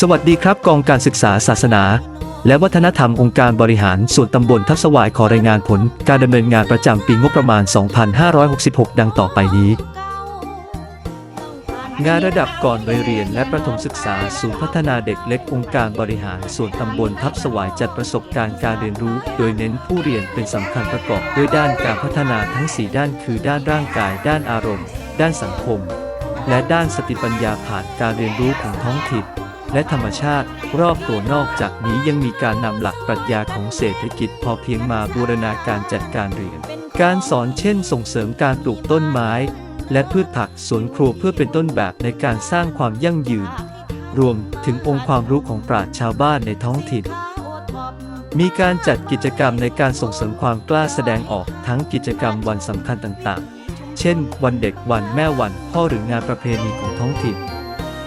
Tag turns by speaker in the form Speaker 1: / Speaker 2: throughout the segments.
Speaker 1: สวัสดีครับกองการศึกษาศาสนา และวัฒนธรรมองค์การบริหารส่วนตำบลทับสวายขอรายงานผล การดำเนินงานประจำปีงบประมาณ 2566 ดังต่อไปนี้ งานระดับก่อนวัยเรียนและประถมศึกษาศูนย์พัฒนาเด็กเล็กองค์การบริหารส่วนตำบลทับสวายจัดประสบการณ์การเรียนรู้ โดยเน้นผู้เรียนเป็นสำคัญประกอบด้วยด้านการพัฒนาทั้ง 4 ด้าน คือด้านร่างกาย ด้านอารมณ์ ด้านสังคม และด้านสติปัญญาผ่านการเรียนรู้ของท้องถิ่น และธรรมชาติรอบตัวนอกจากนี้ยังมีการนำหลักปรัชญาของเศรษฐกิจพอเพียงมาบูรณาการจัดการเรียน การสอนเช่นส่งเสริมการปลูกต้นไม้ และพืชผักสวนครัวเพื่อเป็นต้นแบบในการสร้างความยั่งยืน รวมถึงองค์ความรู้ของปราชญ์ชาวบ้านในท้องถิ่นมีการจัดกิจกรรมในการส่งเสริมความกล้าแสดงออกทั้งกิจกรรมวันสำคัญต่างๆ เช่น วันเด็กวันแม่วันพ่อหรืองานประเพณีของท้องถิ่น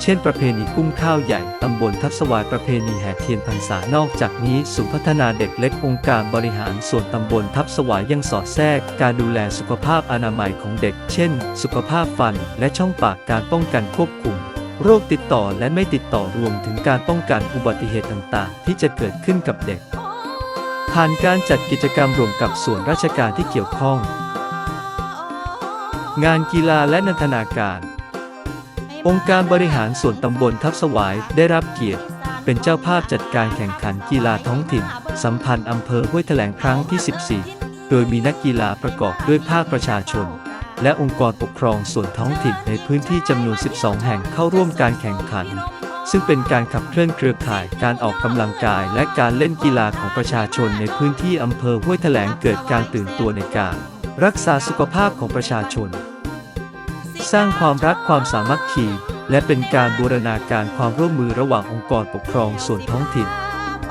Speaker 1: เช่นประเพณีกุ้งข้าวใหญ่ ตำบลทับสวายประเพณีแห่เทียนพรรษานอกจากนี้ศูนย์พัฒนาเด็กเล็กองค์การบริหารส่วนตำบลทับสวายยังสอดแทรก การดูแลสุขภาพอนามัยของเด็ก เช่น สุขภาพฟันและช่องปากการป้องกันควบคุมโรคติดต่อและไม่ติดต่อรวมถึงการป้องกันอุบัติเหตุต่างๆ ที่จะเกิดขึ้นกับเด็ก ผ่านการจัดกิจกรรมรวมกับส่วนราชการที่เกี่ยวข้อง งานกีฬาและนันทนาการ องค์การบริหารส่วนตำบลทับสวายได้รับเกียรติ เป็นเจ้าภาพจัดการแข่งขันกีฬาท้องถิ่น สัมพันธ์อำเภอห้วยแถลงครั้งที่ 14 โดยมีนักกีฬาประกอบด้วยภาคประชาชน และองค์กรปกครองส่วนท้องถิ่นในพื้นที่จำนวน 12 แห่งเข้าร่วมการแข่งขัน ซึ่งเป็นการขับเคลื่อนเครือข่ายการออกกำลังกายและการเล่นกีฬาของประชาชนในพื้นที่อำเภอห้วยแถลงเกิดการตื่นตัวในการ รักษาสุขภาพของประชาชน สร้างความรักความสามัคคี และเป็นการบูรณาการความร่วมมือระหว่างองค์กรปกครองส่วนท้องถิ่น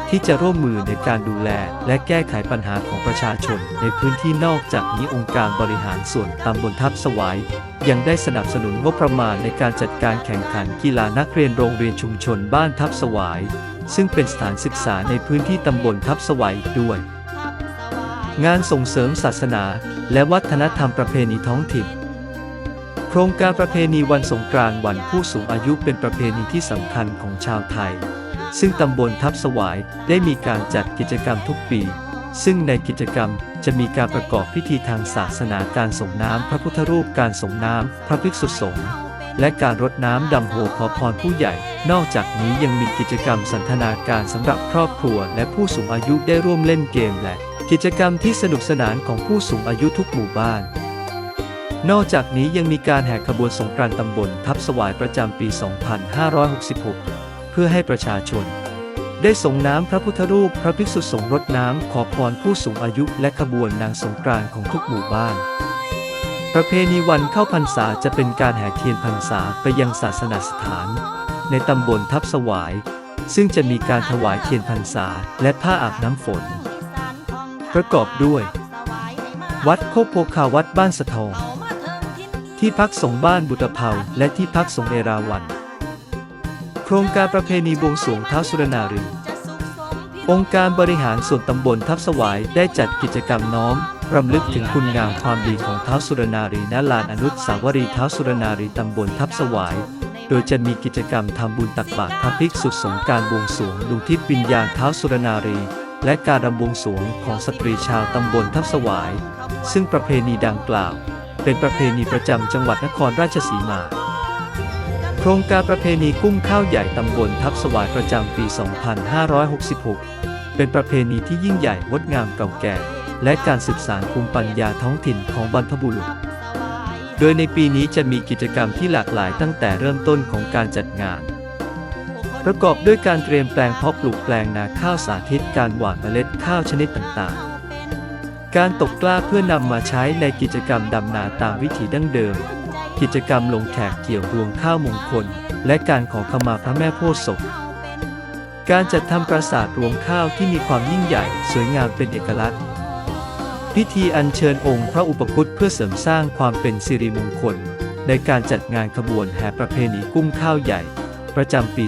Speaker 1: ที่จะร่วมมือในการดูแลและแก้ไขปัญหาของประชาชน ในพื้นที่นอกจากนี้องค์การบริหารส่วนตำบลทับสวายยังได้สนับสนุนงบประมาณในการจัดการแข่งขันกีฬานักเรียนโรงเรียนชุมชนบ้านทับสวาย ซึ่งเป็นสถานศึกษาในพื้นที่ตำบลทับสวายด้วย งานส่งเสริมศาสนา และวัฒนธรรมประเพณีท้องถิ่น โครงการประเพณีวันสงกรานต์วันผู้สูงอายุเป็นประเพณีที่สำคัญของชาวไทย ซึ่งตำบลทับสวายได้มีการจัดกิจกรรมทุกปี ซึ่งในกิจกรรมจะมีการประกอบพิธีทางศาสนาการส่งน้ำพระพุทธรูปการส่งน้ำพระภิกษุสงฆ์และการรดน้ำดำหัวขอพรผู้ใหญ่ นอกจากนี้ยังมีกิจกรรมสันทนาการสำหรับครอบครัว และผู้สูงอายุได้ร่วมเล่นเกมและ กิจกรรมที่สนุกสนานของผู้สูงอายุทุกหมู่บ้าน นอกจากนี้ยังมีการแห่ขบวนสงกรานต์ตำบลทับสวายประจำปี 2566 เพื่อให้ประชาชน ได้ส่งน้ำพระพุทธรูปพระภิกษุสงฆ์รดน้ำขอพรผู้สูงอายุและขบวนนางสงกรานต์ของทุกหมู่บ้าน ประเพณีวันเข้าพรรษาจะเป็นการแห่เทียนพรรษาไปยังศาสนสถาน ในตำบลทับสวาย ซึ่งจะมีการถวายเทียนพรรษาและผ้าอาบน้ำฝน ประกอบด้วย วัดโคกโพคาวัดบ้านสะทอง ที่พักสงบ้านบุตรเภาและที่พักสงเอราวัณโครงการประเพณีบวงสรวงเท้าสุรนารีองค์การบริหารส่วนตำบลทับสวายได้จัดกิจกรรมน้อมรำลึกถึงคุณงามความดีของเท้าสุรนารีณลานอนุสาวรีย์เท้าสุรนารีตำบลทับสวาย โดยจะมีกิจกรรมทำบุญตักบาตรพระภิกษุสงการบวงสรวงดวงทิศวิญญาณเท้าสุรนารี และการรำบวงสรวงของสตรีชาวตำบลทับสวาย ซึ่งประเพณีดังกล่าว เป็นประเพณีประจำจังหวัดนครราชสีมา โครงการประเพณีกุ้งข้าวใหญ่ตำบลทับสวายประจำปี 2566 เป็นประเพณีที่ยิ่งใหญ่งดงามเก่าแก่ และการสืบสานภูมิปัญญาท้องถิ่นของบรรพบุรุษ โดยในปีนี้จะมีกิจกรรมที่หลากหลายตั้งแต่เริ่มต้นของการจัดงานประกอบด้วยการเตรียมแปลงเพาะปลูกแปลงนาข้าวสาธิตการหว่านเมล็ดข้าวชนิดต่างๆ การตกกล้าเพื่อนำมาใช้ในกิจกรรมดำนาตามวิถีดั้งเดิม กิจกรรมลงแขกเกี่ยวรวงข้าวมงคล และการขอขมาพระแม่โพธิ์ศพการจัดทำปราสาทรวงข้าวที่มีความยิ่งใหญ่ สวยงามเป็นเอกลักษณ์ พิธีอัญเชิญองค์พระอุปคุตเพื่อเสริมสร้างความเป็นสิริมงคล ในการจัดงานขบวนแห่ประเพณีกุ้งข้าวใหญ่ ประจำปี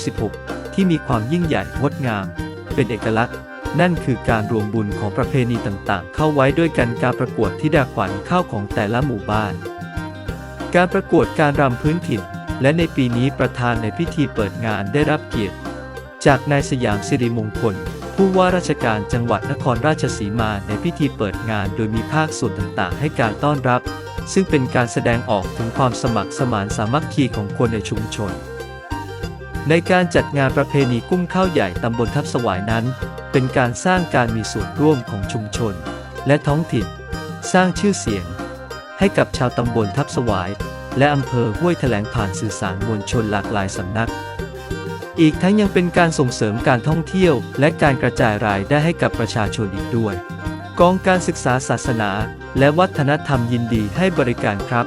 Speaker 1: 2566 ที่มีความยิ่งใหญ่งดงาม เป็นเอกลักษณ์ นั่นคือการรวมบุญของประเพณีต่างๆ เข้าไว้ด้วยกันการประกวดที่ดาขวัญข้าวของแต่ละหมู่บ้าน การประกวดการรำพื้นถิ่น และในปีนี้ประธานในพิธีเปิดงานได้รับเกียรติ จากนายสยามสิริมงคล ผู้ว่าราชการจังหวัดนครราชสีมาในพิธีเปิดงานโดยมีภาคส่วนต่างๆ ให้การต้อนรับ ซึ่งเป็นการแสดงออกถึงความสมัครสมานสามัคคีของคนในชุมชน ในการจัดงานประเพณีกุ้มข้าวใหญ่ตำบลทับสวายนั้น เป็นการสร้างการมีส่วนร่วมของชุมชน และท้องถิ่น สร้างชื่อเสียง ให้กับชาวตำบลทับสวาย และอำเภอห้วยแถลงผ่านสื่อสารมวลชนหลากหลายสำนัก อีกทั้งยังเป็นการส่งเสริมการท่องเที่ยว และการกระจายรายได้ให้กับประชาชนอีกด้วย กองการศึกษาศาสนา และวัฒนธรรมยินดีให้บริการครับ